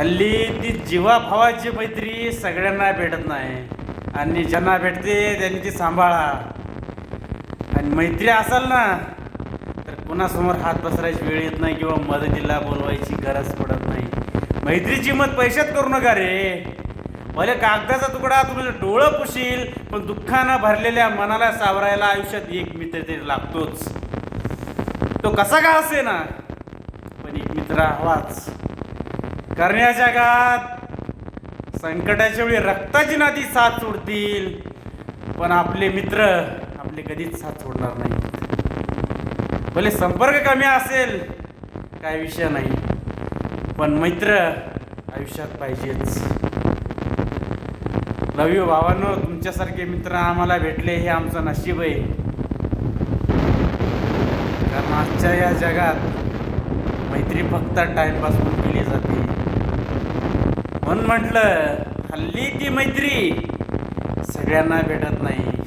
हल्ली ती जीवाभावाची मैत्री सगळ्यांना भेटत नाही. आणि ज्यांना भेटते त्यांनी ती सांभाळा. आणि मैत्री असाल ना तर कुणासमोर हात पसरायची वेळ येत नाही किंवा मदतीला बोलवायची गरज पडत नाही. मैत्रीची मत पैशात करू नका रे. भले कागदाचा तुकडा तुमचं डोळं पुशील पण दुःखानं भरलेल्या मनाला सावरायला आयुष्यात एक मित्र तरी लागतोच. तो कसा का असे ना पण एक मित्र हवाच. कारण या जगात संकटाच्या वेळी रक्ताची नाती साथ सोडतील पण आपले मित्र आपले कधीच साथ सोडणार नाही. भले संपर्क कमी असेल काय विषय नाही पण मैत्र आयुष्यात पाहिजेच. लव यू भावांनो तुमच्यासारखे मित्र आम्हाला भेटले हे आमचं नशीब आहे. कारण आजच्या या जगात मैत्री फक्त टाइमपास केली जाते. म्हणून म्हटलं हल्ली ती मैत्री सगळ्यांना भेटत नाही.